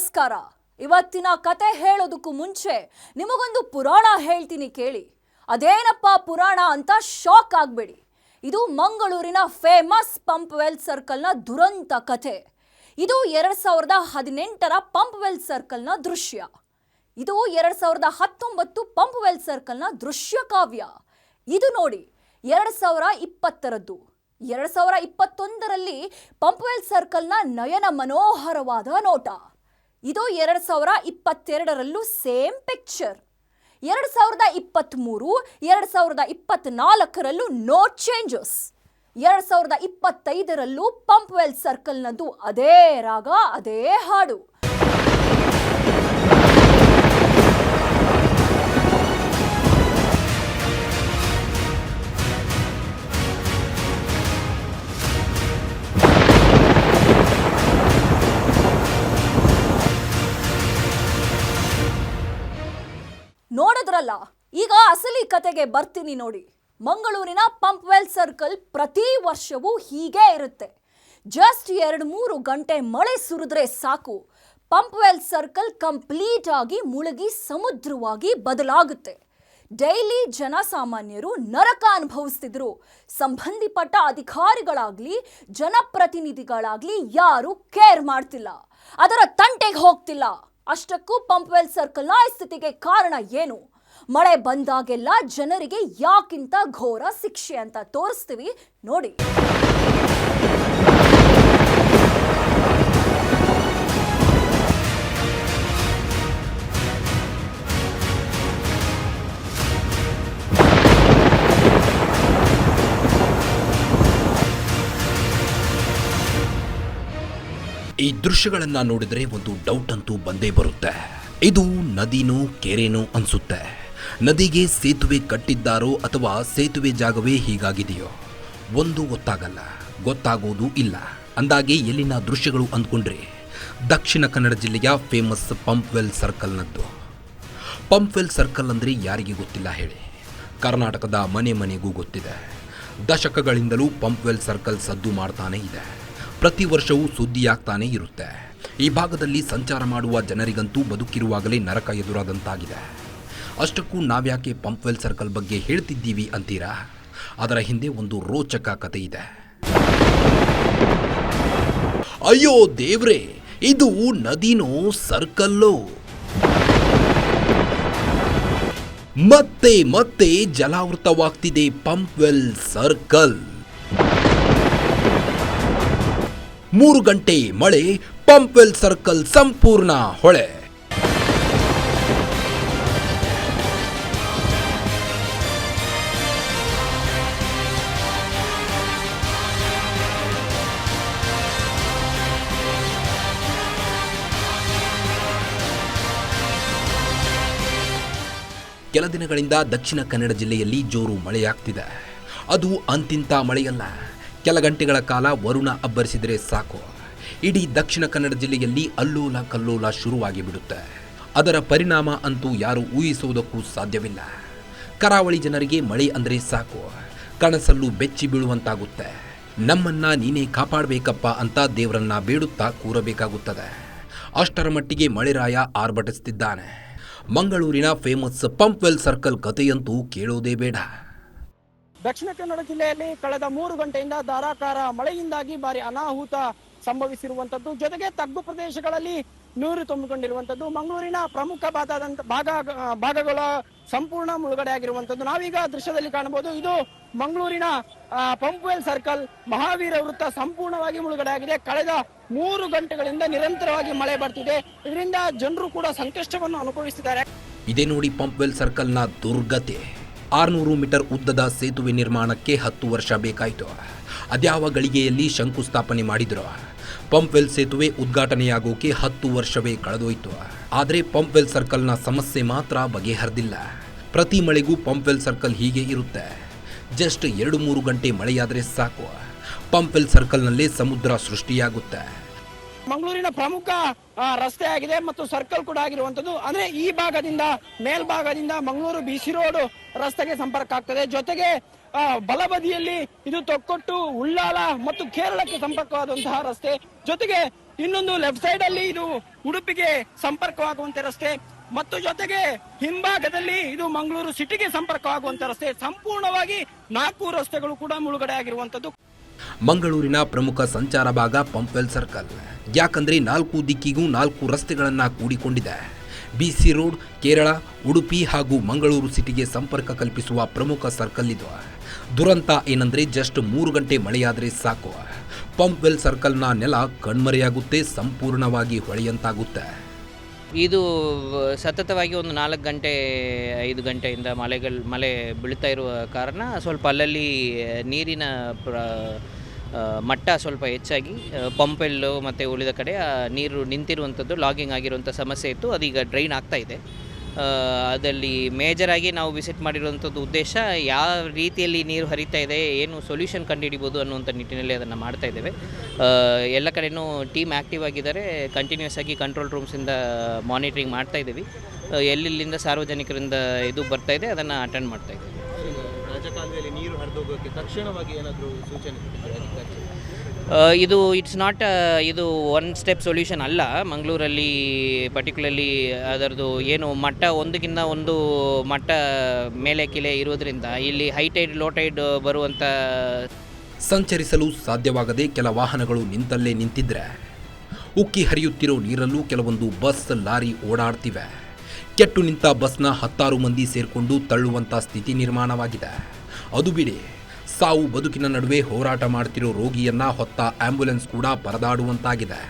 ನಮಸ್ಕಾರ. ಇವತ್ತಿನ ಕತೆ ಹೇಳೋದಕ್ಕೂ ಮುಂಚೆ ನಿಮಗೊಂದು ಪುರಾಣ ಹೇಳ್ತೀನಿ ಕೇಳಿ. ಅದೇನಪ್ಪ ಪುರಾಣ ಅಂತ ಶಾಕ್ ಆಗಬೇಡಿ. ಇದು ಮಂಗಳೂರಿನ ಫೇಮಸ್ ಪಂಪ್ವೆಲ್ ಸರ್ಕಲ್ನ ದುರಂತ ಕಥೆ ಇದು ಎರಡು ಸಾವಿರದ ಹದಿನೆಂಟರ ಪಂಪ್ವೆಲ್ ಸರ್ಕಲ್ನ ದೃಶ್ಯ. ಇದು ಎರಡು ಸಾವಿರದ ಹತ್ತೊಂಬತ್ತು ಪಂಪ್ವೆಲ್ ಸರ್ಕಲ್ನ ದೃಶ್ಯ ಕಾವ್ಯ. ಇದು ನೋಡಿ, ಎರಡು ಸಾವಿರ ಇಪ್ಪತ್ತರದ್ದು. ಎರಡು ಸಾವಿರ ಇಪ್ಪತ್ತೊಂದರಲ್ಲಿ ಪಂಪ್ವೆಲ್ ಸರ್ಕಲ್ನ ನಯನ ಮನೋಹರವಾದ ನೋಟ. ಇದು ಎರಡು ಸಾವಿರ ಇಪ್ಪತ್ತೆರಡರಲ್ಲೂ ಸೇಮ್ ಪಿಕ್ಚರ್ ಎರಡು ಸಾವಿರದ ಇಪ್ಪತ್ತ್ಮೂರು, ಎರಡು ಸಾವಿರದ ಇಪ್ಪತ್ತ್ನಾಲ್ಕರಲ್ಲೂ ನೋ ಚೇಂಜಸ್ ಎರಡು ಸಾವಿರದ ಇಪ್ಪತ್ತೈದರಲ್ಲೂ ಪಂಪ್ವೆಲ್ ಸರ್ಕಲ್ನದ್ದು ಅದೇ ರಾಗ, ಅದೇ ಹಾಡು. ನೋಡಿದ್ರಲ್ಲ ಈಗ ಅಸಲಿ ಕತೆಗೆ ಬರ್ತೀನಿ ನೋಡಿ. ಮಂಗಳೂರಿನ ಪಂಪ್ವೆಲ್ ಸರ್ಕಲ್ ಪ್ರತಿ ವರ್ಷವೂ ಹೀಗೆ ಇರುತ್ತೆ. ಜಸ್ಟ್ ಎರಡು ಮೂರು ಗಂಟೆ ಮಳೆ ಸುರಿದ್ರೆ ಸಾಕು. ಪಂಪ್ವೆಲ್ ಸರ್ಕಲ್ ಕಂಪ್ಲೀಟ್ ಆಗಿ ಮುಳುಗಿ ಸಮುದ್ರವಾಗಿ ಬದಲಾಗುತ್ತೆ. ಡೈಲಿ ಜನಸಾಮಾನ್ಯರು ನರಕ ಅನುಭವಿಸ್ತಿದ್ರು. ಸಂಬಂಧಪಟ್ಟ ಅಧಿಕಾರಿಗಳಾಗ್ಲಿ, ಜನಪ್ರತಿನಿಧಿಗಳಾಗ್ಲಿ ಯಾರು ಕೇರ್ ಮಾಡ್ತಿಲ್ಲ. ಅದರ ತಂಟೆಗೆ ಹೋಗ್ತಿಲ್ಲ. ಅಷ್ಟಕ್ಕೂ ಪಂಪ್ವೆಲ್ ಸರ್ಕಲ್ನ ಸ್ಥಿತಿಗೆ ಕಾರಣ ಏನು? ಮಳೆ ಬಂದಾಗೆಲ್ಲ ಜನರಿಗೆ ಯಾಕಿಂತ ಘೋರ ಶಿಕ್ಷೆ ಅಂತ ತೋರಿಸ್ತೀವಿ ನೋಡಿ. ಈ ದೃಶ್ಯಗಳನ್ನ ನೋಡಿದ್ರೆ ಒಂದು ಡೌಟ್ ಅಂತೂ ಬಂದೇ ಬರುತ್ತೆ. ಇದು ನದಿನೂ ಕೆರೆನೋ ಅನ್ಸುತ್ತೆ. ನದಿಗೆ ಸೇತುವೆ ಕಟ್ಟಿದ್ದಾರೋ ಅಥವಾ ಸೇತುವೆ ಜಾಗವೇ ಹೀಗಾಗಿದೆಯೋ? ಒಂದು ಗೊತ್ತಾಗಲ್ಲ. ಗೊತ್ತಾಗೋದು ಇಲ್ಲ. ಅಂದಾಗೆ ಎಲ್ಲಿನ ದೃಶ್ಯಗಳು ಅಂದ್ಕೊಂಡ್ರೆ, ದಕ್ಷಿಣ ಕನ್ನಡ ಜಿಲ್ಲೆಯ ಫೇಮಸ್ ಪಂಪ್ವೆಲ್ ಸರ್ಕಲ್ನದ್ದು ಪಂಪ್ವೆಲ್ ಸರ್ಕಲ್ ಅಂದರೆ ಯಾರಿಗೆ ಗೊತ್ತಿಲ್ಲ ಹೇಳಿ? ಕರ್ನಾಟಕದ ಮನೆ ಮನೆಗೂ ಗೊತ್ತಿದೆ. ದಶಕಗಳಿಂದಲೂ ಪಂಪ್ವೆಲ್ ಸರ್ಕಲ್ ಸದ್ದು ಮಾಡ್ತಾನೇ ಇದೆ. ಪ್ರತಿ ವರ್ಷವೂ ಸುದ್ದಿಯಾಗ್ತಾನೇ ಇರುತ್ತೆ. ಈ ಭಾಗದಲ್ಲಿ ಸಂಚಾರ ಮಾಡುವ ಜನರಿಗಂತೂ ಬದುಕಿರುವಾಗಲೇ ನರಕ ಎದುರಾದಂತಾಗಿದೆ. ಅಷ್ಟಕ್ಕೂ ನಾವ್ಯಾಕೆ ಪಂಪ್ವೆಲ್ ಸರ್ಕಲ್ ಬಗ್ಗೆ ಹೇಳ್ತಿದ್ದೀವಿ ಅಂತೀರಾ? ಅದರ ಹಿಂದೆ ಒಂದು ರೋಚಕ ಕತೆ ಇದೆ. ಅಯ್ಯೋ ದೇವ್ರೆ, ಇದು ನದಿನೋ ಸರ್ಕಲ್ಲು? ಮತ್ತೆ ಮತ್ತೆ ಜಲಾವೃತವಾಗ್ತಿದೆ ಪಂಪ್ವೆಲ್ ಸರ್ಕಲ್. ಮೂರು ಗಂಟೆ ಮಳೆ, ಪಂಪ್ವೆಲ್ ಸರ್ಕಲ್ ಸಂಪೂರ್ಣ ಹೊಳೆ. ಕೆಲ ದಿನಗಳಿಂದ ದಕ್ಷಿಣ ಕನ್ನಡ ಜಿಲ್ಲೆಯಲ್ಲಿ ಜೋರು ಮಳೆಯಾಗ್ತಿದೆ. ಅದು ಅಂತಿಂತ ಮಳೆಯಲ್ಲ. ಕೆಲ ಗಂಟೆಗಳ ಕಾಲ ವರುಣ ಅಬ್ಬರಿಸಿದರೆ ಸಾಕು. ಇಡೀ ದಕ್ಷಿಣ ಕನ್ನಡ ಜಿಲ್ಲೆಯಲ್ಲಿ ಅಲ್ಲೋಲ ಕಲ್ಲೋಲ ಶುರುವಾಗಿ ಬಿಡುತ್ತೆ ಅದರ ಪರಿಣಾಮ ಅಂತೂ ಯಾರು ಊಹಿಸುವುದಕ್ಕೂ ಸಾಧ್ಯವಿಲ್ಲ. ಕರಾವಳಿ ಜನರಿಗೆ ಮಳೆ ಅಂದರೆ ಸಾಕು. ಕನಸಲ್ಲೂ ಬೆಚ್ಚಿ ಬೀಳುವಂತಾಗುತ್ತೆ. ನಮ್ಮನ್ನ ನೀನೇ ಕಾಪಾಡಬೇಕಪ್ಪ ಅಂತ ದೇವರನ್ನ ಬೇಡುತ್ತಾ ಕೂರಬೇಕಾಗುತ್ತದೆ. ಅಷ್ಟರ ಮಟ್ಟಿಗೆ ಮಳೆರಾಯ ಆರ್ಭಟಿಸುತ್ತಿದ್ದಾನೆ ಮಂಗಳೂರಿನ ಫೇಮಸ್ ಪಂಪ್ವೆಲ್ ಸರ್ಕಲ್ ಕಥೆಯಂತೂ ಕೇಳೋದೇ ಬೇಡ. ದಕ್ಷಿಣ ಕನ್ನಡ ಜಿಲ್ಲೆಯಲ್ಲಿ ಕಳೆದ ಮೂರು ಗಂಟೆಯಿಂದ ಧಾರಾಕಾರ ಮಳೆಯಿಂದಾಗಿ ಭಾರಿ ಅನಾಹುತ ಸಂಭವಿಸಿರುವಂತದ್ದು. ಜೊತೆಗೆ ತಗ್ಗು ಪ್ರದೇಶಗಳಲ್ಲಿ ನೀರು ತುಂಬಿಕೊಂಡಿರುವಂತದ್ದು. ಮಂಗಳೂರಿನ ಪ್ರಮುಖ ಭಾಗ, ಭಾಗಗಳ ಸಂಪೂರ್ಣ ಮುಳುಗಡೆ ಆಗಿರುವಂತದ್ದು. ನಾವೀಗ ದೃಶ್ಯದಲ್ಲಿ ಕಾಣಬಹುದು. ಇದು ಮಂಗಳೂರಿನ ಪಂಪ್ವೆಲ್ ಸರ್ಕಲ್ ಮಹಾವೀರ ವೃತ್ತ ಸಂಪೂರ್ಣವಾಗಿ ಮುಳುಗಡೆ ಆಗಿದೆ. ಕಳೆದ ಮೂರು ಗಂಟೆಗಳಿಂದ ನಿರಂತರವಾಗಿ ಮಳೆ ಬರ್ತಿದೆ. ಇದರಿಂದ ಜನರು ಕೂಡ ಸಂಕಷ್ಟವನ್ನು ಅನುಭವಿಸಿದ್ದಾರೆ ಇದೇ ನೋಡಿ ಪಂಪ್ವೆಲ್ ಸರ್ಕಲ್ನ ದುರ್ಗತೆ. ಆರ್ನೂರು ಮೀಟರ್ ಉದ್ದದ ಸೇತುವೆ ನಿರ್ಮಾಣಕ್ಕೆ ಹತ್ತು ವರ್ಷ ಬೇಕಾಯಿತು. ಅದ್ಯಾವ ಗಳಿಗೆಯಲ್ಲಿ ಶಂಕುಸ್ಥಾಪನೆ ಮಾಡಿದ್ರು. ಪಂಪ್ವೆಲ್ ಸೇತುವೆ ಉದ್ಘಾಟನೆಯಾಗೋಕೆ ಹತ್ತು ವರ್ಷವೇ ಕಳೆದೋಯ್ತು. ಆದರೆ ಪಂಪ್ವೆಲ್ ಸರ್ಕಲ್ನ ಸಮಸ್ಯೆ ಮಾತ್ರ ಬಗೆಹರಿದಿಲ್ಲ. ಪ್ರತಿ ಮಳೆಗೂ ಪಂಪ್ವೆಲ್ ಸರ್ಕಲ್ ಹೀಗೆ ಇರುತ್ತೆ. ಜಸ್ಟ್ ಎರಡು ಮೂರು ಗಂಟೆ ಮಳೆಯಾದರೆ ಸಾಕು. ಪಂಪ್ವೆಲ್ ಸರ್ಕಲ್ನಲ್ಲೇ ಸಮುದ್ರ ಸೃಷ್ಟಿಯಾಗುತ್ತೆ. ಮಂಗಳೂರಿನ ಪ್ರಮುಖ ರಸ್ತೆ ಆಗಿದೆ ಮತ್ತು ಸರ್ಕಲ್ ಕೂಡ ಆಗಿರುವಂತದ್ದು ಅಂದ್ರೆ ಈ ಭಾಗದಿಂದ, ಮೇಲ್ಭಾಗದಿಂದ ಮಂಗಳೂರು ಬಿಸಿ ರೋಡ್ ರಸ್ತೆಗೆ ಸಂಪರ್ಕ ಆಗ್ತದೆ. ಜೊತೆಗೆ ಬಲಬದಿಯಲ್ಲಿ ಇದು ತೊಕ್ಕೊಟ್ಟು ಉಳ್ಳಾಲ ಮತ್ತು ಕೇರಳಕ್ಕೆ ಸಂಪರ್ಕವಾದಂತಹ ರಸ್ತೆ. ಜೊತೆಗೆ ಇನ್ನೊಂದು ಲೆಫ್ಟ್ ಸೈಡ್ ಅಲ್ಲಿ ಇದು ಉಡುಪಿಗೆ ಸಂಪರ್ಕವಾಗುವಂತ ರಸ್ತೆ ಮತ್ತು ಜೊತೆಗೆ ಹಿಂಭಾಗದಲ್ಲಿ ಇದು ಮಂಗಳೂರು ಸಿಟಿಗೆ ಸಂಪರ್ಕವಾಗುವಂತ ರಸ್ತೆ ಸಂಪೂರ್ಣವಾಗಿ ನಾಲ್ಕು ರಸ್ತೆಗಳು ಕೂಡ ಮುಳುಗಡೆ ಆಗಿರುವಂತದ್ದು. ಮಂಗಳೂರಿನ ಪ್ರಮುಖ ಸಂಚಾರ ಭಾಗ ಪಂಪ್ವೆಲ್ ಸರ್ಕಲ್. ಯಾಕಂದ್ರೆ ನಾಲ್ಕು ದಿಕ್ಕಿಗೂ ನಾಲ್ಕು ರಸ್ತೆಗಳನ್ನು ಕೂಡಿಕೊಂಡಿದೆ. B C Road Kerala, Udupi ಹಾಗೂ ಮಂಗಳೂರು ಸಿಟಿಗೆ ಸಂಪರ್ಕ ಕಲ್ಪಿಸುವ ಪ್ರಮುಖ ಸರ್ಕಲ್ ಇದು. ದುರಂತ ಏನಂದ್ರೆ ಜಸ್ಟ್ ಮೂರು ಗಂಟೆ ಮಳೆಯಾದರೆ ಸಾಕು. ಪಂಪ್ವೆಲ್ ಸರ್ಕಲ್ನ ನೆಲ ಕಣ್ಮರೆಯಾಗುತ್ತೆ, ಸಂಪೂರ್ಣವಾಗಿ ಹೊಳೆಯಂತಾಗುತ್ತೆ. ಇದು ಸತತವಾಗಿ ಒಂದು ನಾಲ್ಕು ಗಂಟೆ, ಐದು ಗಂಟೆಯಿಂದ ಮಳೆಗಳು, ಮಳೆ ಬೀಳ್ತಾ ಇರುವ ಕಾರಣ ಸ್ವಲ್ಪ ಅಲ್ಲಲ್ಲಿ ನೀರಿನ ಪ್ರ ಮಟ್ಟ ಸ್ವಲ್ಪ ಹೆಚ್ಚಾಗಿ ಪಂಪೆಲ್ಲು ಮತ್ತು ಉಳಿದ ಕಡೆ ನೀರು ನಿಂತಿರುವಂಥದ್ದು ಲಾಗಿಂಗ್ ಆಗಿರುವಂಥ ಸಮಸ್ಯೆ ಇತ್ತು, ಅದೀಗ ಡ್ರೈನ್ ಆಗ್ತಾ ಇದೆ. ಅದಲ್ಲಿ ಮೇಜರಾಗಿ ನಾವು ವಿಸಿಟ್ ಮಾಡಿರುವಂಥದ್ದು ಉದ್ದೇಶ ಯಾವ ರೀತಿಯಲ್ಲಿ ನೀರು ಹರಿತಾ ಇದೆ, ಏನು ಸೊಲ್ಯೂಷನ್ ಕಂಡುಹಿಡಿಬೋದು ಅನ್ನುವಂಥ ನಿಟ್ಟಿನಲ್ಲಿ ಅದನ್ನು ಮಾಡ್ತಾ ಇದ್ದೇವೆ. ಎಲ್ಲ ಕಡೆಯೂ ಟೀಮ್ ಆ್ಯಕ್ಟಿವ್ ಆಗಿದ್ದಾರೆ ಕಂಟಿನ್ಯೂಸ್ ಆಗಿ ಕಂಟ್ರೋಲ್ ರೂಮ್ಸಿಂದ ಮಾನಿಟ್ರಿಂಗ್ ಮಾಡ್ತಾ ಇದ್ದೀವಿ. ಎಲ್ಲಿಲ್ಲಿಂದ ಸಾರ್ವಜನಿಕರಿಂದ ಇದು ಬರ್ತಾ ಇದೆ, ಅದನ್ನು ಅಟೆಂಡ್ ಮಾಡ್ತಾ ಇದ್ದೀವಿ. ರಾಜಕಾಲುವೆಯಲ್ಲಿ ನೀರು ಹರಿದೋಗೋಕ್ಕೆ ತಕ್ಷಣವಾಗಿ ಏನಾದರೂ ಸೂಚನೆ ಇದು ಇಟ್ಸ್ ನಾಟ್ ಇದು ಒನ್ ಸ್ಟೆಪ್ ಸೊಲ್ಯೂಷನ್ ಅಲ್ಲ. ಮಂಗಳೂರಲ್ಲಿ ಪರ್ಟಿಕ್ಯುಲರ್ಲಿ ಅದರದ್ದು ಏನು ಮಟ್ಟ ಒಂದಕ್ಕಿಂತ ಒಂದು ಮಟ್ಟ ಮೇಲೆ ಕಿಲೆ ಇರೋದ್ರಿಂದ ಇಲ್ಲಿ ಹೈ ಟೈಡ್ ಲೋ ಟೈಡ್ ಬರುವಂಥ ಸಂಚರಿಸಲು ಸಾಧ್ಯವಾಗದೆ ಕೆಲ ವಾಹನಗಳು ನಿಂತಲ್ಲೇ ನಿಂತಿದ್ರೆ. ಉಕ್ಕಿ ಹರಿಯುತ್ತಿರೋ ನೀರಲ್ಲೂ ಕೆಲವೊಂದು ಬಸ್ ಲಾರಿ ಓಡಾಡ್ತಿವೆ. ಕೆಟ್ಟು ನಿಂತ ಬಸ್ನ ಹತ್ತಾರು ಮಂದಿ ಸೇರಿಕೊಂಡು ತಳ್ಳುವಂಥ ಸ್ಥಿತಿ ನಿರ್ಮಾಣವಾಗಿದೆ. ಅದು ಬಿಡಿ. ಸಾವು ಬದುಕಿನ ನಡುವೆ ಹೋರಾಟ ಮಾಡ್ತಿರೋ ರೋಗಿಯನ್ನ ಹೊತ್ತ ಆಂಬ್ಯುಲೆನ್ಸ್ ಕೂಡ ಪರದಾಡುವಂತಾಗಿದೆ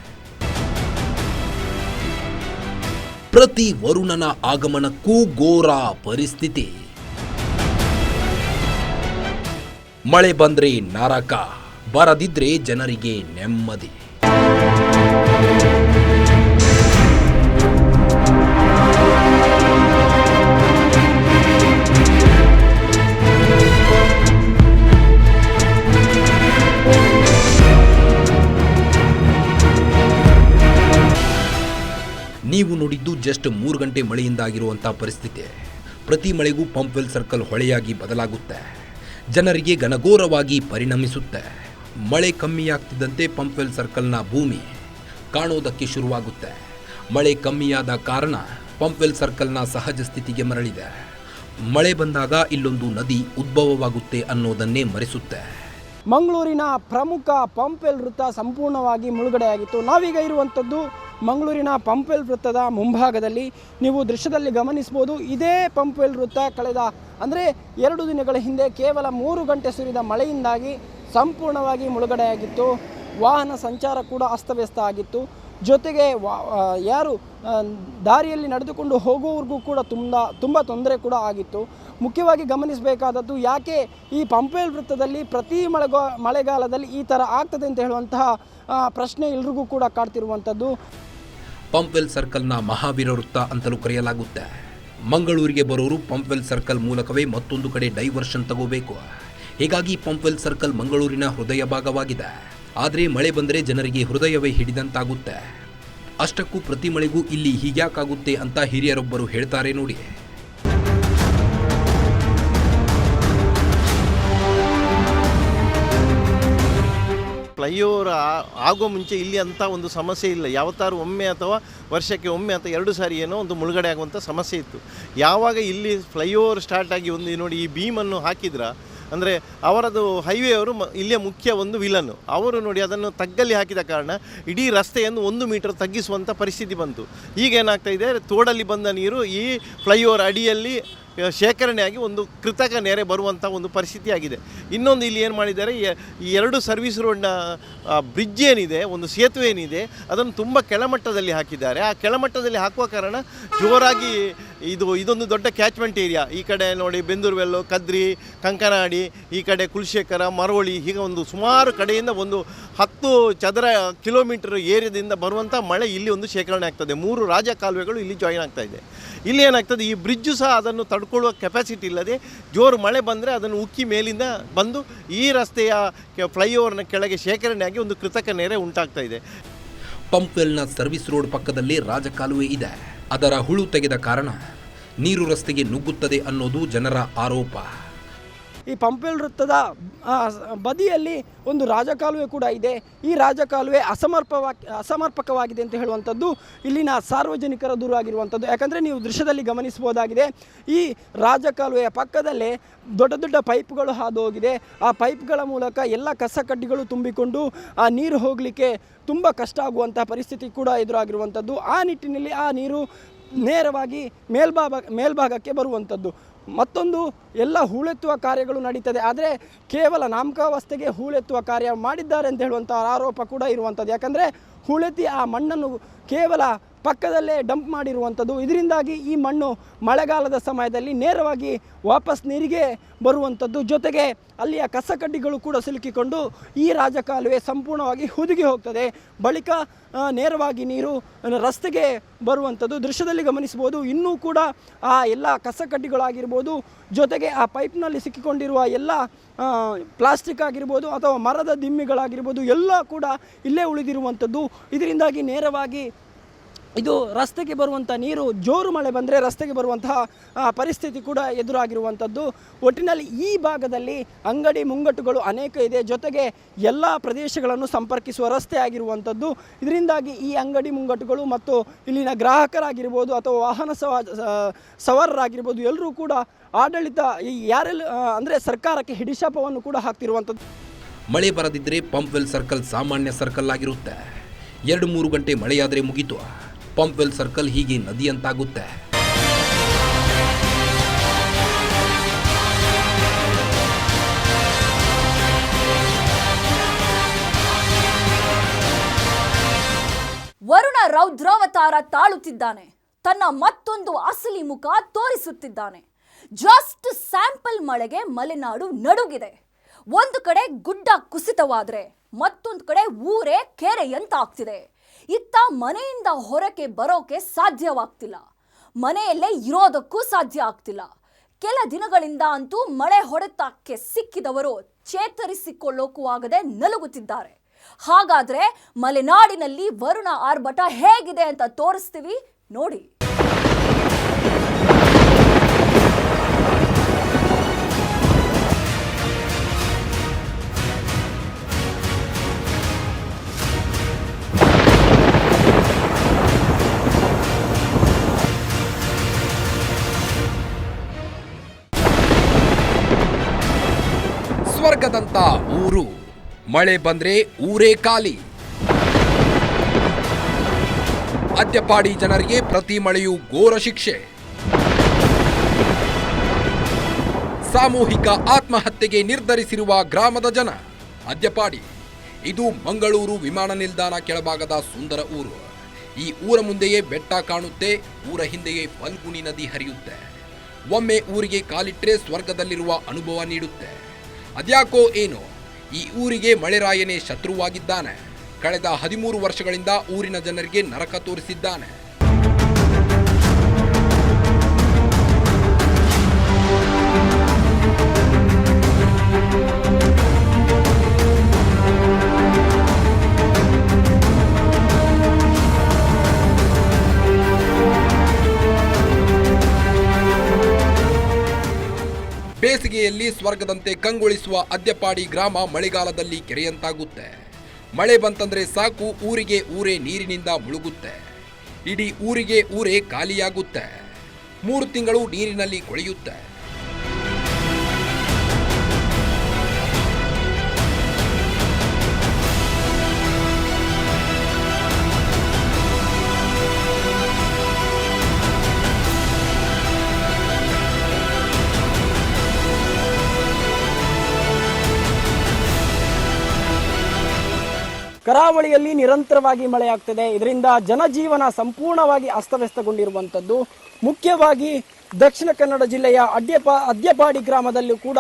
ಪ್ರತಿ ವರುಣನ ಆಗಮನಕ್ಕೂ ಘೋರ ಪರಿಸ್ಥಿತಿ. ಮಳೆ ಬಂದ್ರೆ ನರಕ, ಬರದಿದ್ರೆ ಜನರಿಗೆ ನೆಮ್ಮದಿ. ನೀವು ನೋಡಿದ್ದು ಜಸ್ಟ್ ಮೂರು ಗಂಟೆ ಮಳೆಯಿಂದಾಗಿರುವಂಥ ಪರಿಸ್ಥಿತಿ. ಪ್ರತಿ ಮಳೆಗೂ ಪಂಪ್ವೆಲ್ ಸರ್ಕಲ್ ಹೊಳೆಯಾಗಿ ಬದಲಾಗುತ್ತೆ. ಜನರಿಗೆ ಘನಘೋರವಾಗಿ ಪರಿಣಮಿಸುತ್ತೆ. ಮಳೆ ಕಮ್ಮಿಯಾಗ್ತಿದ್ದಂತೆ ಪಂಪ್ವೆಲ್ ಸರ್ಕಲ್ನ ಭೂಮಿ ಕಾಣೋದಕ್ಕೆ ಶುರುವಾಗುತ್ತೆ. ಮಳೆ ಕಮ್ಮಿಯಾದ ಕಾರಣ ಪಂಪ್ವೆಲ್ ಸರ್ಕಲ್ನ ಸಹಜ ಸ್ಥಿತಿಗೆ ಮರಳಿದೆ. ಮಳೆ ಬಂದಾಗ ಇಲ್ಲೊಂದು ನದಿ ಉದ್ಭವವಾಗುತ್ತೆ ಅನ್ನೋದನ್ನೇ ಮರೆಸುತ್ತೆ. ಮಂಗಳೂರಿನ ಪ್ರಮುಖ ಪಂಪೆಲ್ ವೃತ್ತ ಸಂಪೂರ್ಣವಾಗಿ ಮುಳುಗಡೆಯಾಗಿತ್ತು. ನಾವೀಗ ಇರುವಂಥದ್ದು ಮಂಗಳೂರಿನ ಪಂಪೆಲ್ ವೃತ್ತದ ಮುಂಭಾಗದಲ್ಲಿ. ನೀವು ದೃಶ್ಯದಲ್ಲಿ ಗಮನಿಸ್ಬೋದು ಇದೇ ಪಂಪೆಲ್ ವೃತ್ತ ಕಳೆದ, ಅಂದರೆ ಎರಡು ದಿನಗಳ ಹಿಂದೆ ಕೇವಲ ಮೂರು ಗಂಟೆ ಸುರಿದ ಮಳೆಯಿಂದಾಗಿ ಸಂಪೂರ್ಣವಾಗಿ ಮುಳುಗಡೆಯಾಗಿತ್ತು. ವಾಹನ ಸಂಚಾರ ಕೂಡ ಅಸ್ತವ್ಯಸ್ತ ಆಗಿತ್ತು. ಜೊತೆಗೆ ಯಾರು ದಾರಿಯಲ್ಲಿ ನಡೆದುಕೊಂಡು ಹೋಗುವವ್ರಿಗೂ ಕೂಡ ತುಂಬ ತುಂಬ ತೊಂದರೆ ಕೂಡ ಆಗಿತ್ತು. ಮುಖ್ಯವಾಗಿ ಗಮನಿಸಬೇಕಾದದ್ದು ಯಾಕೆ ಈ ಪಂಪೇಲ್ ವೃತ್ತದಲ್ಲಿ ಪ್ರತಿ ಮಳೆಗಾ, ಮಳೆಗಾಲದಲ್ಲಿ ಈ ಥರ ಆಗ್ತದೆ ಅಂತ ಹೇಳುವಂತಹ ಪ್ರಶ್ನೆ ಎಲ್ರಿಗೂ ಕೂಡ ಕಾಡ್ತಿರುವಂಥದ್ದು. ಪಂಪ್ವೆಲ್ ಸರ್ಕಲ್ನ ಮಹಾವೀರ ವೃತ್ತ ಅಂತಲೂ ಕರೆಯಲಾಗುತ್ತೆ. ಮಂಗಳೂರಿಗೆ ಬರೋರು ಪಂಪ್ವೆಲ್ ಸರ್ಕಲ್ ಮೂಲಕವೇ ಮತ್ತೊಂದು ಕಡೆ ಡೈವರ್ಷನ್ ತಗೋಬೇಕು. ಹೀಗಾಗಿ ಪಂಪ್ವೆಲ್ ಸರ್ಕಲ್ ಮಂಗಳೂರಿನ ಹೃದಯ ಭಾಗವಾಗಿದೆ. ಆದರೆ ಮಳೆ ಬಂದರೆ ಜನರಿಗೆ ಹೃದಯವೇ ಹಿಡಿದಂತಾಗುತ್ತೆ. ಅಷ್ಟಕ್ಕೂ ಪ್ರತಿ ಮಳೆಗೂ ಇಲ್ಲಿ ಹೀಗ್ಯಾಕಾಗುತ್ತೆ ಅಂತ ಹಿರಿಯರೊಬ್ಬರು ಹೇಳ್ತಾರೆ ನೋಡಿ. ಫ್ಲೈಓವರ್ ಆಗೋ ಮುಂಚೆ ಇಲ್ಲಿ ಅಂತ ಒಂದು ಸಮಸ್ಯೆ ಇಲ್ಲ. ಯಾವತ್ತಾರು ಒಮ್ಮೆ ಅಥವಾ ವರ್ಷಕ್ಕೆ ಒಮ್ಮೆ ಅಥವಾ ಎರಡು ಸಾರಿ ಏನೋ ಒಂದು ಮುಳುಗಡೆ ಆಗುವಂಥ ಸಮಸ್ಯೆ ಇತ್ತು. ಯಾವಾಗ ಇಲ್ಲಿ ಫ್ಲೈಓವರ್ ಸ್ಟಾರ್ಟ್ ಆಗಿ ಒಂದು ನೋಡಿ ಈ ಭೀಮನ್ನು ಹಾಕಿದ್ರ ಅಂದರೆ ಅವರದು ಹೈವೇ ಅವರು ಇಲ್ಲಿಯ ಮುಖ್ಯ ಒಂದು ವಿಲನ್ನು ಅವರು ನೋಡಿ ಅದನ್ನು ತಗ್ಗಲ್ಲಿ ಹಾಕಿದ ಕಾರಣ ಇಡೀ ರಸ್ತೆಯನ್ನು ಒಂದು ಮೀಟರ್ ತಗ್ಗಿಸುವಂಥ ಪರಿಸ್ಥಿತಿ ಬಂತು. ಈಗ ಏನಾಗ್ತಾ ಇದೆ, ತೋಡಲ್ಲಿ ಬಂದ ನೀರು ಈ ಫ್ಲೈಓವರ್ ಅಡಿಯಲ್ಲಿ ಶೇಖರಣೆಯಾಗಿ ಒಂದು ಕೃತಕ ನೆರೆ ಬರುವಂಥ ಒಂದು ಪರಿಸ್ಥಿತಿಯಾಗಿದೆ. ಇನ್ನೊಂದು ಇಲ್ಲಿ ಏನು ಮಾಡಿದ್ದಾರೆ, ಈ- ಎರಡು ಸರ್ವಿಸ್ ರೋಡ್ನ ಬ್ರಿಡ್ಜ್ ಏನಿದೆ, ಒಂದು ಸೇತುವೆ ಏನಿದೆ, ಅದನ್ನು ತುಂಬ ಕೆಳಮಟ್ಟದಲ್ಲಿ ಹಾಕಿದ್ದಾರೆ. ಆ ಕೆಳಮಟ್ಟದಲ್ಲಿ ಹಾಕುವ ಕಾರಣ ಜೋರಾಗಿ ಇದು, ಇದೊಂದು ದೊಡ್ಡ ಕ್ಯಾಚ್ಮೆಂಟ್ ಏರಿಯಾ ಈ ಕಡೆ ನೋಡಿ ಬೆಂದೂರುವೆಲ್ಲು ಕದ್ರಿ, ಕಂಕನಾಡಿ, ಈ ಕಡೆ ಕುಲಶೇಖರ ಮರವಳಿ ಹೀಗೆ ಒಂದು ಸುಮಾರು ಕಡೆಯಿಂದ ಒಂದು ಹತ್ತು ಚದರ ಕಿಲೋಮೀಟರ್ ಏರಿಯಾದಿಂದ ಬರುವಂಥ ಮಳೆ ಇಲ್ಲಿ ಒಂದು ಶೇಖರಣೆ ಆಗ್ತದೆ. ಮೂರು ರಾಜ ಕಾಲುವೆಗಳು ಇಲ್ಲಿ ಜಾಯಿನ್ ಆಗ್ತಾ ಇದೆ. ಇಲ್ಲಿ ಏನಾಗ್ತದೆ, ಈ ಬ್ರಿಡ್ಜು ಸಹ ಅದನ್ನು ತಡ್ಕೊಳ್ಳುವ ಕೆಪಾಸಿಟಿ ಇಲ್ಲದೆ ಜೋರು ಮಳೆ ಬಂದರೆ ಅದನ್ನು ಉಕ್ಕಿ ಮೇಲಿಂದ ಬಂದು ಈ ರಸ್ತೆಯ ಫ್ಲೈಓವರ್ನ ಕೆಳಗೆ ಶೇಖರಣೆಯಾಗಿ ಒಂದು ಕೃತಕ ನೆರೆ ಉಂಟಾಗ್ತಾ ಇದೆ. ಪಂಪ್ವೆಲ್ನ ಸರ್ವಿಸ್ ರೋಡ್ ಪಕ್ಕದಲ್ಲಿ ರಾಜಕಾಲುವೆ ಇದೆ. ಅದರ ಹುಳು ತೆಗೆದ ಕಾರಣ ನೀರು ರಸ್ತೆಗೆ ನುಗ್ಗುತ್ತದೆ ಅನ್ನೋದು ಜನರ ಆರೋಪ. ಈ ಪಂಪೆಲ್ ವೃತ್ತದ ಬದಿಯಲ್ಲಿ ಒಂದು ರಾಜಕಾಲುವೆ ಕೂಡ ಇದೆ. ಈ ರಾಜಕಾಲುವೆ ಅಸಮರ್ಪವಾಗಿ ಅಸಮರ್ಪಕವಾಗಿದೆ ಅಂತ ಹೇಳುವಂಥದ್ದು ಇಲ್ಲಿನ ಸಾರ್ವಜನಿಕರ ದೂರ ಆಗಿರುವಂಥದ್ದು ಯಾಕಂದರೆ ನೀವು ದೃಶ್ಯದಲ್ಲಿ ಗಮನಿಸಬಹುದಾಗಿದೆ, ಈ ರಾಜಕಾಲುವೆಯ ಪಕ್ಕದಲ್ಲೇ ದೊಡ್ಡ ದೊಡ್ಡ ಪೈಪ್ಗಳು ಹಾದು ಹೋಗಿದೆ ಆ ಪೈಪ್ಗಳ ಮೂಲಕ ಎಲ್ಲ ಕಸ ಕಡ್ಡಿಗಳು ತುಂಬಿಕೊಂಡು, ಆ ನೀರು ಹೋಗಲಿಕ್ಕೆ ತುಂಬ ಕಷ್ಟ ಆಗುವಂಥ ಪರಿಸ್ಥಿತಿ ಕೂಡ ಎದುರಾಗಿರುವಂಥದ್ದು. ಆ ನಿಟ್ಟಿನಲ್ಲಿ ಆ ನೀರು ನೇರವಾಗಿ ಮೇಲ್ಭಾಗ, ಮೇಲ್ಭಾಗಕ್ಕೆ ಬರುವಂಥದ್ದು. ಮತ್ತೊಂದು ಎಲ್ಲ ಹೂಳೆತ್ತುವ ಕಾರ್ಯಗಳು ನಡೀತದೆ. ಆದರೆ ಕೇವಲ ನಾಮಕಾವಸ್ಥೆಗೆ ಹೂಳೆತ್ತುವ ಕಾರ್ಯ ಮಾಡಿದ್ದಾರೆ ಅಂತ ಹೇಳುವಂಥ ಆರೋಪ ಕೂಡ ಇರುವಂಥದ್ದು. ಯಾಕಂದರೆ ಹೂಳೆತ್ತಿ ಆ ಮಣ್ಣನ್ನು ಕೇವಲ ಪಕ್ಕದಲ್ಲೇ ಡಂಪ್ ಮಾಡಿರುವಂಥದ್ದು. ಇದರಿಂದಾಗಿ ಈ ಮಣ್ಣು ಮಳೆಗಾಲದ ಸಮಯದಲ್ಲಿ ನೇರವಾಗಿ ವಾಪಸ್ ನೀರಿಗೆ ಬರುವಂಥದ್ದು. ಜೊತೆಗೆ ಅಲ್ಲಿಯ ಕಸಕಡ್ಡಿಗಳು ಕೂಡ ಸಿಲುಕಿಕೊಂಡು ಈ ರಾಜಕಾಲುವೆ ಸಂಪೂರ್ಣವಾಗಿ ಹುದುಗಿ ಹೋಗ್ತದೆ. ಬಳಿಕ ನೇರವಾಗಿ ನೀರು ರಸ್ತೆಗೆ ಬರುವಂಥದ್ದು. ದೃಶ್ಯದಲ್ಲಿ ಗಮನಿಸ್ಬೋದು ಇನ್ನೂ ಕೂಡ ಆ ಎಲ್ಲ ಕಸಕಡ್ಡಿಗಳಾಗಿರ್ಬೋದು, ಜೊತೆಗೆ ಆ ಪೈಪ್ನಲ್ಲಿ ಸಿಕ್ಕಿಕೊಂಡಿರುವ ಎಲ್ಲ ಪ್ಲಾಸ್ಟಿಕ್ ಆಗಿರ್ಬೋದು ಅಥವಾ ಮರದ ದಿಮ್ಮಿಗಳಾಗಿರ್ಬೋದು, ಎಲ್ಲ ಕೂಡ ಇಲ್ಲೇ ಉಳಿದಿರುವಂಥದ್ದು. ಇದರಿಂದಾಗಿ ನೇರವಾಗಿ ಇದು ರಸ್ತೆಗೆ ಬರುವಂಥ ನೀರು, ಜೋರು ಮಳೆ ಬಂದರೆ ರಸ್ತೆಗೆ ಬರುವಂತಹ ಪರಿಸ್ಥಿತಿ ಕೂಡ ಎದುರಾಗಿರುವಂಥದ್ದು. ಒಟ್ಟಿನಲ್ಲಿ ಈ ಭಾಗದಲ್ಲಿ ಅಂಗಡಿ ಮುಂಗಟ್ಟುಗಳು ಅನೇಕ ಇದೆ. ಜೊತೆಗೆ ಎಲ್ಲ ಪ್ರದೇಶಗಳನ್ನು ಸಂಪರ್ಕಿಸುವ ರಸ್ತೆ ಆಗಿರುವಂಥದ್ದು. ಇದರಿಂದಾಗಿ ಈ ಅಂಗಡಿ ಮುಂಗಟ್ಟುಗಳು ಮತ್ತು ಇಲ್ಲಿನ ಗ್ರಾಹಕರಾಗಿರ್ಬೋದು ಅಥವಾ ವಾಹನ ಸವಾ ಸವಾರರಾಗಿರ್ಬೋದು, ಎಲ್ಲರೂ ಕೂಡ ಆಡಳಿತ, ಈ ಯಾರೆಲ್ಲ ಅಂದರೆ ಸರ್ಕಾರಕ್ಕೆ ಹಿಡಿಶಾಪವನ್ನು ಕೂಡ ಹಾಕ್ತಿರುವಂಥದ್ದು. ಮಳೆ ಬರದಿದ್ದರೆ ಪಂಪ್ವೆಲ್ ಸರ್ಕಲ್ ಸಾಮಾನ್ಯ ಸರ್ಕಲ್ ಆಗಿರುತ್ತೆ. ಎರಡು ಮೂರು ಗಂಟೆ ಮಳೆಯಾದರೆ ಮುಗೀತು. ಪಂಪ್ವೆಲ್ ಸರ್ಕಲ್ ಹೀಗೆ ನದಿಯಂತಾಗುತ್ತೆ. ವರುಣ ರೌದ್ರಾವತಾರ ತಾಳುತ್ತಿದ್ದಾನೆ. ತನ್ನ ಮತ್ತೊಂದು ಅಸಲಿ ಮುಖ ತೋರಿಸುತ್ತಿದ್ದಾನೆ. ಜಸ್ಟ್ ಸ್ಯಾಂಪಲ್ ಮಳೆಗೆ ಮಲೆನಾಡು ನಡುಗಿದೆ. ಒಂದು ಕಡೆ ಗುಡ್ಡ ಕುಸಿತವಾದರೆ, ಮತ್ತೊಂದು ಕಡೆ ಊರೇ ಕೆರೆಯಂತಾಗ್ತಿದೆ. ಇತ್ತ ಮನೆಯಿಂದ ಹೊರಕ್ಕೆ ಬರೋಕೆ ಸಾಧ್ಯವಾಗ್ತಿಲ್ಲ. ಮನೆಯಲ್ಲೇ ಇರೋದಕ್ಕೂ ಸಾಧ್ಯ ಆಗ್ತಿಲ್ಲ. ಕೆಲ ದಿನಗಳಿಂದ ಅಂತೂ ಮಳೆ ಹೊಡೆತಕ್ಕೆ ಸಿಕ್ಕಿದವರು ಚೇತರಿಸಿಕೊಳ್ಳೋಕೂ ಆಗದೆ ನಲುಗುತ್ತಿದ್ದಾರೆ. ಹಾಗಾದ್ರೆ ಮಲೆನಾಡಿನಲ್ಲಿ ವರುಣ ಆರ್ಭಟ ಹೇಗಿದೆ ಅಂತ ತೋರಿಸ್ತೀವಿ ನೋಡಿ. ಸ್ವರ್ಗದಂತ ಊರು. ಮಳೆ ಬಂದ್ರೆ ಊರೇ ಖಾಲಿ. ಅದ್ಯಪಾಡಿ ಜನರಿಗೆ ಪ್ರತಿ ಮಳೆಯೂ ಘೋರ ಶಿಕ್ಷೆ. ಸಾಮೂಹಿಕ ಆತ್ಮಹತ್ಯೆಗೆ ನಿರ್ಧರಿಸಿರುವ ಗ್ರಾಮದ ಜನ ಅದ್ಯಪಾಡಿ ಇದು ಮಂಗಳೂರು ವಿಮಾನ ನಿಲ್ದಾಣ ಕೆಳಭಾಗದ ಸುಂದರ ಊರು. ಈ ಊರ ಮುಂದೆಯೇ ಬೆಟ್ಟ ಕಾಣುತ್ತೆ, ಊರ ಹಿಂದೆಯೇ ಫಲ್ಗುಣಿ ನದಿ ಹರಿಯುತ್ತೆ. ಒಮ್ಮೆ ಊರಿಗೆ ಕಾಲಿಟ್ಟರೆ ಸ್ವರ್ಗದಲ್ಲಿರುವ ಅನುಭವ ನೀಡುತ್ತೆ. ಅದ್ಯಾಕೋ ಏನು ಈ ಊರಿಗೆ ಮಳೆರಾಯನೇ ಶತ್ರುವಾಗಿದ್ದಾನೆ. ಕಳೆದ ಹದಿಮೂರು ವರ್ಷಗಳಿಂದ ಊರಿನ ಜನರಿಗೆ ನರಕ ತೋರಿಸಿದ್ದಾನೆ. ಬೇಸಿಗೆಯಲ್ಲಿ ಸ್ವರ್ಗದಂತೆ ಕಂಗೊಳಿಸುವ ಅದ್ಯಪಾಡಿ ಗ್ರಾಮ ಮಳೆಗಾಲದಲ್ಲಿ ಕೆರೆಯಂತಾಗುತ್ತೆ. ಮಳೆ ಬಂತಂದ್ರೆ ಸಾಕು, ಊರಿಗೆ ಊರೇ ನೀರಿನಿಂದ ಮುಳುಗುತ್ತೆ. ಇಡೀ ಊರಿಗೆ ಊರೇ ಖಾಲಿಯಾಗುತ್ತೆ. ಮೂರು ತಿಂಗಳು ನೀರಿನಲ್ಲಿ ಕೊಳೆಯುತ್ತೆ. ಕರಾವಳಿಯಲ್ಲಿ ನಿರಂತರವಾಗಿ ಮಳೆಯಾಗ್ತಿದೆ. ಇದರಿಂದ ಜನಜೀವನ ಸಂಪೂರ್ಣವಾಗಿ ಅಸ್ತವ್ಯಸ್ತಗೊಂಡಿರುವಂಥದ್ದು. ಮುಖ್ಯವಾಗಿ ದಕ್ಷಿಣ ಕನ್ನಡ ಜಿಲ್ಲೆಯ ಅಡ್ಯಪ, ಅದ್ಯಪಾಡಿ ಗ್ರಾಮದಲ್ಲೂ ಕೂಡ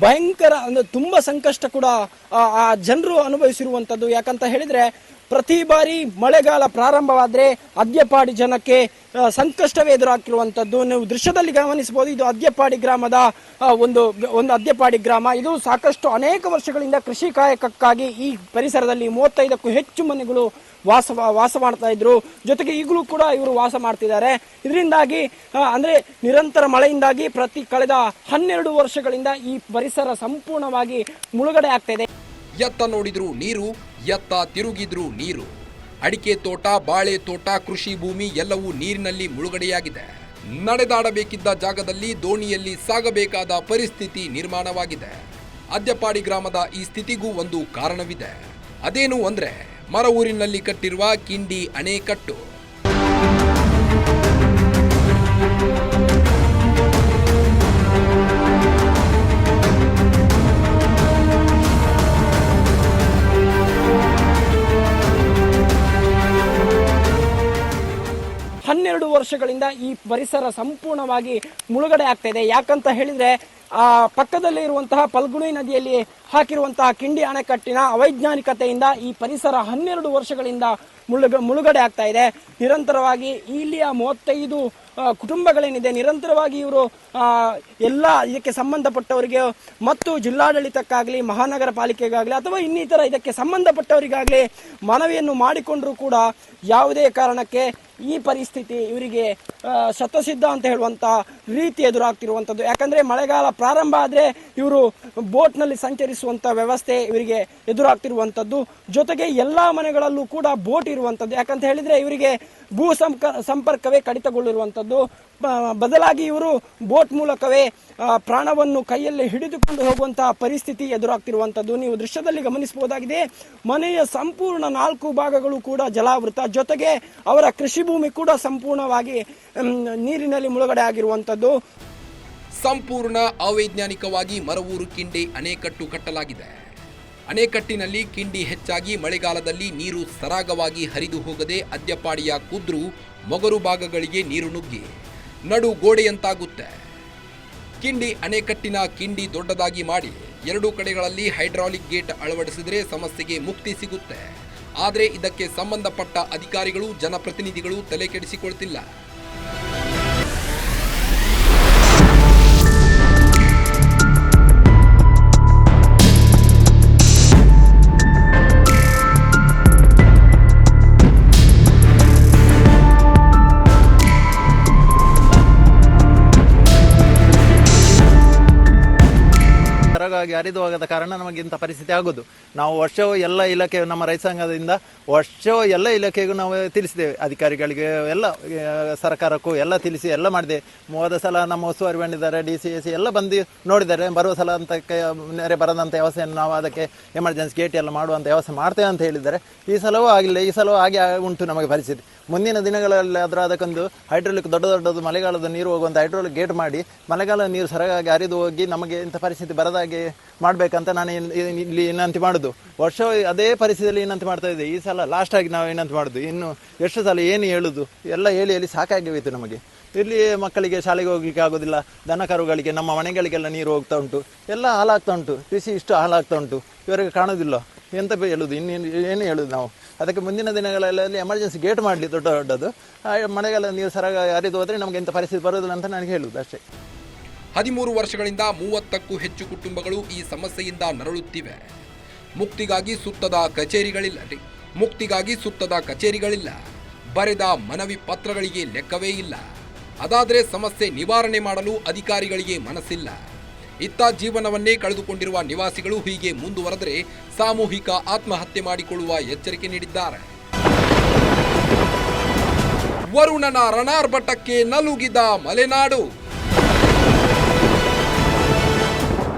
ಭಯಂಕರ, ಅಂದ್ರೆ ತುಂಬ ಸಂಕಷ್ಟ ಕೂಡ, ಆ- ಜನರು ಅನುಭವಿಸಿರುವಂಥದ್ದು. ಯಾಕಂತ ಹೇಳಿದ್ರೆ ಪ್ರತಿ ಬಾರಿ ಮಳೆಗಾಲ ಪ್ರಾರಂಭವಾದರೆ ಅದ್ಯಪಾಡಿ ಜನಕ್ಕೆ ಸಂಕಷ್ಟವೇ ಎದುರಾಗಿರುವಂತದ್ದು ನೀವು ದೃಶ್ಯದಲ್ಲಿ ಗಮನಿಸಬಹುದು, ಇದು ಅದ್ಯಪಾಡಿ ಗ್ರಾಮದ ಒಂದು ಒಂದು ಅದ್ಯಪಾಡಿ ಗ್ರಾಮ. ಇದು ಸಾಕಷ್ಟು ಅನೇಕ ವರ್ಷಗಳಿಂದ ಕೃಷಿ ಕಾಯಕಕ್ಕಾಗಿ ಈ ಪರಿಸರದಲ್ಲಿ ಮೂವತ್ತೈದಕ್ಕೂ ಹೆಚ್ಚು ಮನೆಗಳು ವಾಸ ವಾಸ ಮಾಡ್ತಾ ಇದ್ರು. ಜೊತೆಗೆ ಈಗಲೂ ಕೂಡ ಇವರು ವಾಸ ಮಾಡ್ತಿದ್ದಾರೆ. ಇದರಿಂದಾಗಿ ಅಂದ್ರೆ ನಿರಂತರ ಮಳೆಯಿಂದಾಗಿ ಪ್ರತಿ ಕಳೆದ ಹನ್ನೆರಡು ವರ್ಷಗಳಿಂದ ಈ ಪರಿಸರ ಸಂಪೂರ್ಣವಾಗಿ ಮುಳುಗಡೆ ಆಗ್ತಾ ಇದೆ. ಎತ್ತ ನೋಡಿದ್ರು ನೀರು ಎತ್ತ ತಿರುಗಿದ್ರು ನೀರು. ಅಡಿಕೆ ತೋಟ, ಬಾಳೆ ತೋಟ, ಕೃಷಿ ಭೂಮಿ ಎಲ್ಲವೂ ನೀರಿನಲ್ಲಿ ಮುಳುಗಡೆಯಾಗಿದೆ. ನಡೆದಾಡಬೇಕಿದ್ದ ಜಾಗದಲ್ಲಿ ದೋಣಿಯಲ್ಲಿ ಸಾಗಬೇಕಾದ ಪರಿಸ್ಥಿತಿ ನಿರ್ಮಾಣವಾಗಿದೆ. ಅದ್ಯಪಾಡಿ ಗ್ರಾಮದ ಈ ಸ್ಥಿತಿಗೂ ಒಂದು ಕಾರಣವಿದೆ. ಅದೇನು ಅಂದ್ರೆ ಮರ ಊರಿನಲ್ಲಿ ಕಟ್ಟಿರುವ ಕಿಂಡಿ ಅಣೆಕಟ್ಟು. ಹನ್ನೆರಡು ವರ್ಷಗಳಿಂದ ಈ ಪರಿಸರ ಸಂಪೂರ್ಣವಾಗಿ ಮುಳುಗಡೆ ಆಗ್ತಾ ಇದೆ. ಯಾಕಂತ ಹೇಳಿದ್ರೆ, ಆ, ಪಕ್ಕದಲ್ಲಿ ಇರುವಂತಹ ಪಲ್ಗುಣಿ ನದಿಯಲ್ಲಿ ಹಾಕಿರುವಂತಹ ಕಿಂಡಿ ಅಣೆಕಟ್ಟಿನ ಅವೈಜ್ಞಾನಿಕತೆಯಿಂದ ಈ ಪರಿಸರ ಹನ್ನೆರಡು ವರ್ಷಗಳಿಂದ ಮುಳುಗ, ಮುಳುಗಡೆ ಆಗ್ತಾ ಇದೆ. ನಿರಂತರವಾಗಿ ಇಲ್ಲಿಯ ಮೂವತ್ತೈದು ಕುಟುಂಬಗಳೇನಿದೆ, ನಿರಂತರವಾಗಿ ಇವರು ಎಲ್ಲ ಇದಕ್ಕೆ ಸಂಬಂಧಪಟ್ಟವರಿಗೆ ಮತ್ತು ಜಿಲ್ಲಾಡಳಿತಕ್ಕಾಗಲಿ, ಮಹಾನಗರ ಪಾಲಿಕೆಗಾಗಲಿ, ಅಥವಾ ಇನ್ನಿತರ ಇದಕ್ಕೆ ಸಂಬಂಧಪಟ್ಟವರಿಗಾಗಲಿ ಮನವಿಯನ್ನು ಮಾಡಿಕೊಂಡರೂ ಕೂಡ ಯಾವುದೇ ಕಾರಣಕ್ಕೆ ಈ ಪರಿಸ್ಥಿತಿ ಇವರಿಗೆ ಶತಸಿದ್ಧ ಅಂತ ಹೇಳುವಂಥ ರೀತಿ ಎದುರಾಗ್ತಿರುವಂಥದ್ದು ಯಾಕಂದರೆ ಮಳೆಗಾಲ ಪ್ರಾರಂಭ ಆದರೆ ಇವರು ಬೋಟ್ನಲ್ಲಿ ಸಂಚರಿಸುವಂಥ ವ್ಯವಸ್ಥೆ ಇವರಿಗೆ ಎದುರಾಗ್ತಿರುವಂಥದ್ದು ಜೊತೆಗೆ ಎಲ್ಲ ಮನೆಗಳಲ್ಲೂ ಕೂಡ ಬೋಟ್ ಇರುವಂಥದ್ದು ಯಾಕಂತ ಹೇಳಿದರೆ ಇವರಿಗೆ ಭೂ ಸಂಕ ಸಂಪರ್ಕವೇ ಕಡಿತಗೊಳ್ಳಿರುವಂಥದ್ದು ಬ- ಬದಲಾಗಿ ಇವರು ಬೋಟ್ ಮೂಲಕವೇ ಪ್ರಾಣವನ್ನು ಕೈಯಲ್ಲಿ ಹಿಡಿದುಕೊಂಡು ಹೋಗುವಂತಹ ಪರಿಸ್ಥಿತಿ ಎದುರಾಗ್ತಿರುವಂಥದ್ದು ನೀವು ದೃಶ್ಯದಲ್ಲಿ ಗಮನಿಸಬಹುದಾಗಿದೆ, ಮನೆಯ ಸಂಪೂರ್ಣ ನಾಲ್ಕು ಭಾಗಗಳು ಕೂಡ ಜಲಾವೃತ. ಜೊತೆಗೆ ಅವರ ಕೃಷಿ ಭೂಮಿ ಕೂಡ ಸಂಪೂರ್ಣವಾಗಿ ನೀರಿನಲ್ಲಿ ಮುಳುಗಡೆ ಆಗಿರುವಂಥದ್ದು ಸಂಪೂರ್ಣ ಅವೈಜ್ಞಾನಿಕವಾಗಿ ಮರವೂರು ಕಿಂಡಿ ಅಣೆಕಟ್ಟು ಕಟ್ಟಲಾಗಿದೆ. ಅಣೆಕಟ್ಟಿನಲ್ಲಿ ಕಿಂಡಿ ಹೆಚ್ಚಾಗಿ ಮಳೆಗಾಲದಲ್ಲಿ ನೀರು ಸರಾಗವಾಗಿ ಹರಿದು ಹೋಗದೆ ಅದ್ಯಪಾಡಿಯ ಕುದ್ರು ಮೊಗರು ಭಾಗಗಳಿಗೆ ನೀರು ನುಗ್ಗಿ ನಡು ಗೋಡೆಯಂತಾಗುತ್ತೆ. ಕಿಂಡಿ ಅಣೆಕಟ್ಟಿನ ಕಿಂಡಿ ದೊಡ್ಡದಾಗಿ ಮಾಡಿ ಎರಡೂ ಕಡೆಗಳಲ್ಲಿ ಹೈಡ್ರಾಲಿಕ್ ಗೇಟ್ ಅಳವಡಿಸಿದರೆ ಸಮಸ್ಯೆಗೆ ಮುಕ್ತಿ ಸಿಗುತ್ತೆ. ಆದರೆ ಇದಕ್ಕೆ ಸಂಬಂಧಪಟ್ಟ ಅಧಿಕಾರಿಗಳು, ಜನಪ್ರತಿನಿಧಿಗಳು ತಲೆ ಕೆಡಿಸಿಕೊಳ್ತಿಲ್ಲ. ಹರಿದು ಹೋಗದ ಕಾರಣ ನಮಗೆ ಇಂಥ ಪರಿಸ್ಥಿತಿ ಆಗೋದು. ನಾವು ವರ್ಷವೂ ಎಲ್ಲ ಇಲಾಖೆ ನಮ್ಮ ರೈತ ಸಂಘದಿಂದ ವರ್ಷವೂ ಎಲ್ಲ ಇಲಾಖೆಗೂ ನಾವು ತಿಳಿಸಿದ್ದೇವೆ. ಅಧಿಕಾರಿಗಳಿಗೆ ಎಲ್ಲ ಸರ್ಕಾರಕ್ಕೂ ಎಲ್ಲ ತಿಳಿಸಿ ಎಲ್ಲ ಮಾಡಿದೆ. ಮೂವತ್ತು ಸಲ ನಮ್ಮ ಉಸ್ತುವಾರಿ ಬಂದಿದ್ದಾರೆ ಡಿ ಸಿ ಎಸ್ ಎಲ್ಲ ಬಂದು ನೋಡಿದ್ದಾರೆ. ಬರುವ ಸಲ ಅಂತ ನೆರೆ ಬರದಂಥ ವ್ಯವಸ್ಥೆಯನ್ನು ನಾವು ಅದಕ್ಕೆ ಎಮರ್ಜೆನ್ಸಿ ಗೇಟ್ ಎಲ್ಲ ಮಾಡುವಂಥ ವ್ಯವಸ್ಥೆ ಮಾಡ್ತೇವೆ ಅಂತ ಹೇಳಿದ್ದಾರೆ. ಈ ಸಲವೂ ಆಗಿಲ್ಲ ಈ ಸಲವೂ ಹಾಗೆ ಉಂಟು ನಮಗೆ ಪರಿಸ್ಥಿತಿ. ಮುಂದಿನ ದಿನಗಳಲ್ಲಿ ಆದರೂ ಅದಕ್ಕೊಂದು ಹೈಡ್ರೋಲಿಕ್ ದೊಡ್ಡ ದೊಡ್ಡದು ಮಳೆಗಾಲದ ನೀರು ಹೋಗುವಂಥ ಹೈಡ್ರೋಲಿಕ್ ಗೇಟ್ ಮಾಡಿ ಮಳೆಗಾಲದ ನೀರು ಸರಿಯಾಗಿ ಹರಿದು ಹೋಗಿ ನಮಗೆ ಇಂಥ ಪರಿಸ್ಥಿತಿ ಬರದಾಗೆ ಮಾಡಬೇಕಂತ ನಾನು ಇಲ್ಲಿ ವಿನಂತಿ ಮಾಡೋದು. ವರ್ಷ ಅದೇ ಪರಿಸ್ಥಿತಿಯಲ್ಲಿ ವಿನಂತಿ ಮಾಡ್ತಾ ಇದ್ದೆ. ಈ ಸಲ ಲಾಸ್ಟ್ ಆಗಿ ನಾವು ವಿನಂತಿ ಮಾಡೋದು. ಇನ್ನು ಎಷ್ಟು ಸಲ ಏನು ಹೇಳುದು? ಎಲ್ಲ ಹೇಳಿ ಹೇಳಿ ಸಾಕಾಗಿ ಹೋಯಿತು ನಮಗೆ. ಇಲ್ಲಿ ಮಕ್ಕಳಿಗೆ ಶಾಲೆಗೆ ಹೋಗ್ಲಿಕ್ಕೆ ಆಗೋದಿಲ್ಲ. ದನ ಕರುಗಳಿಗೆ, ನಮ್ಮ ಮನೆಗಳಿಗೆಲ್ಲ ನೀರು ಹೋಗ್ತಾ ಉಂಟು. ಎಲ್ಲ ಹಾಳಾಗ್ತಾ ಉಂಟು. ಕೃಷಿ ಇಷ್ಟು ಹಾಳಾಗ್ತಾ ಉಂಟು. ಇವರಿಗೆ ಕಾಣೋದಿಲ್ಲ. ಎಂತ ಹೇಳುದು? ಇನ್ನೇನು ಏನು ಹೇಳುದು ನಾವು? ಅದಕ್ಕೆ ಮುಂದಿನ ದಿನಗಳಲ್ಲಿ ಎಮರ್ಜೆನ್ಸಿ ಗೇಟ್ ಮಾಡಲಿ ದೊಡ್ಡ ದೊಡ್ಡದು. ಮಳೆಗಾಲ ನೀರು ಸರಾಗ ಹರಿದು ಹೋದರೆ ನಮಗೆ ಇಂಥ ಪರಿಸ್ಥಿತಿ ಬರೋದಿಲ್ಲ ಅಂತ ನನಗೆ ಹೇಳುದು ಅಷ್ಟೇ. ಹದಿಮೂರು ವರ್ಷಗಳಿಂದ ಮೂವತ್ತಕ್ಕೂ ಹೆಚ್ಚು ಕುಟುಂಬಗಳು ಈ ಸಮಸ್ಯೆಯಿಂದ ನರಳುತ್ತಿವೆ. ಮುಕ್ತಿಗಾಗಿ ಸುತ್ತದ ಕಚೇರಿಗಳಿಲ್ಲ. ಮುಕ್ತಿಗಾಗಿ ಸುತ್ತದ ಕಚೇರಿಗಳಿಲ್ಲ. ಬರೆದ ಮನವಿ ಪತ್ರಗಳಿಗೆ ಲೆಕ್ಕವೇ ಇಲ್ಲ. ಅದಾದರೆ ಸಮಸ್ಯೆ ನಿವಾರಣೆ ಮಾಡಲು ಅಧಿಕಾರಿಗಳಿಗೆ ಮನಸ್ಸಿಲ್ಲ. ಇತ್ತ ಜೀವನವನ್ನೇ ಕಳೆದುಕೊಂಡಿರುವ ನಿವಾಸಿಗಳು ಹೀಗೆ ಮುಂದುವರೆದರೆ ಸಾಮೂಹಿಕ ಆತ್ಮಹತ್ಯೆ ಮಾಡಿಕೊಳ್ಳುವ ಎಚ್ಚರಿಕೆ ನೀಡಿದ್ದಾರೆ. ವರುಣನ ರಣಾರ್ಭಟಕ್ಕೆ ನಲುಗಿದ ಮಲೆನಾಡು.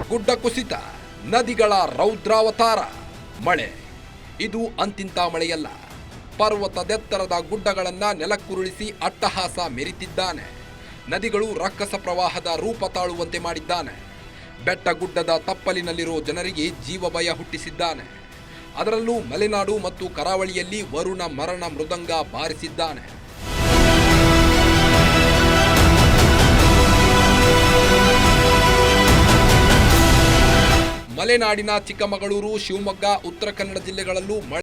ಗುಡ್ಡ ಕುಸಿತ ನದಿಗಳ ರೌದ್ರಾವತಾರ, ಮಳೆ. ಇದು ಅಂತಿಂತ ಮಳೆಯಲ್ಲ. ಪರ್ವತದೆತ್ತರದ ಗುಡ್ಡಗಳನ್ನು ನೆಲಕ್ಕುರುಳಿಸಿ ಅಟ್ಟಹಾಸ ಮೆರಿತಿದ್ದಾನೆ. ನದಿಗಳು ರಕ್ಕಸ ಪ್ರವಾಹದ ರೂಪ ತಾಳುವಂತೆ ಮಾಡಿದ್ದಾನೆ. ಬೆಟ್ಟ ಗುಡ್ಡದ ತಪ್ಪಲಿನಲ್ಲಿರೋ ಜನರಿಗೆ ಜೀವಭಯ ಹುಟ್ಟಿಸಿದ್ದಾನೆ. ಅದರಲ್ಲೂ ಮಲೆನಾಡು ಮತ್ತು ಕರಾವಳಿಯಲ್ಲಿ ವರುಣ ಮರಣ ಮೃದಂಗ ಬಾರಿಸಿದ್ದಾನೆ. ಮಲೆನಾಡಿನ ಚಿಕ್ಕಮಗಳೂರು, ಶಿವಮೊಗ್ಗ, ಉತ್ತರ ಕನ್ನಡ ಜಿಲ್ಲೆಗಳಲ್ಲೂ ಮಳೆ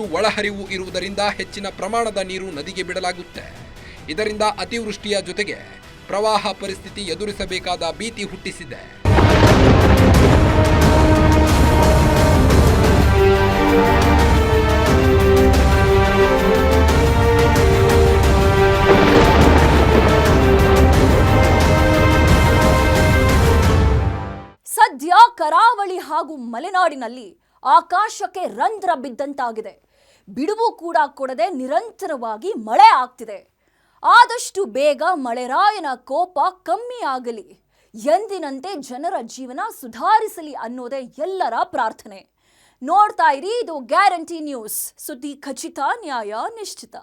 ಸಾಕಷ್ಟು ಒಳಹರಿವು ಇರುವುದರಿಂದ ಹೆಚ್ಚಿನ ಪ್ರಮಾಣದ ನೀರು ನದಿಗೆ ಬಿಡಲಾಗುತ್ತೆ. ಇದರಿಂದ ಅತಿವೃಷ್ಟಿಯ ಜೊತೆಗೆ ಪ್ರವಾಹ ಪರಿಸ್ಥಿತಿ ಎದುರಿಸಬೇಕಾದ ಭೀತಿ ಹುಟ್ಟಿಸಿದೆ. ಸದ್ಯ ಕರಾವಳಿ ಹಾಗೂ ಮಲೆನಾಡಿನಲ್ಲಿ ಆಕಾಶಕ್ಕೆ ರಂಧ್ರ ಬಿದ್ದಂತಾಗಿದೆ. ಬಿಡುವು ಕೂಡ ಕೊಡದೆ ನಿರಂತರವಾಗಿ ಮಳೆ ಆಗ್ತಿದೆ. ಆದಷ್ಟು ಬೇಗ ಮಳೆರಾಯನ ಕೋಪ ಕಮ್ಮಿ ಆಗಲಿ. ಎಂದಿನಂತೆ ಜನರ ಜೀವನ ಸುಧಾರಿಸಲಿ ಅನ್ನೋದೇ ಎಲ್ಲರ ಪ್ರಾರ್ಥನೆ. ನೋಡ್ತಾ ಇರಿ, ಇದು ಗ್ಯಾರಂಟಿ ನ್ಯೂಸ್. ಸುದ್ದಿ ಖಚಿತ, ನ್ಯಾಯ ನಿಶ್ಚಿತ.